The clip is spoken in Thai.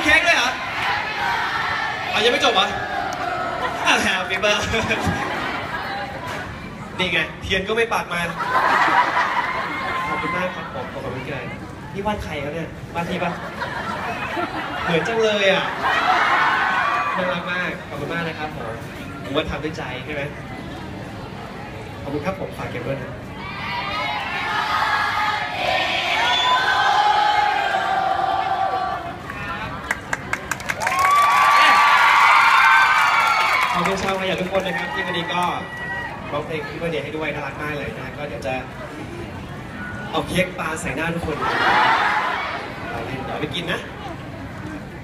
มีเค้กด้วยเหรออะยังไม่จบเหรออะ Happy birthday นี่ไง เทียนก็ไม่ปากมาขอบคุณมากครับผมขอบคุณเกินนี่วาดใครครับเนี่ยวาดพี่ปะเหมือนจังเลยอะน่ารักมากขอบคุณมากนะครับผมผมว่าทำด้วยใจใช่ไหมขอบคุณครับผมฝากเก็บด้วยนะ ขอบคุณชาวขยะทุกคนนะครับที่วันนี้ก็ร้องเพลงที่วันนี้ให้ด้วยน่ารักมากเลยนะก็เดี๋ยวจะเอาเค้กปลาใส่หน้าทุกคนเราเล่นเดี๋ยวเอาไปกินนะ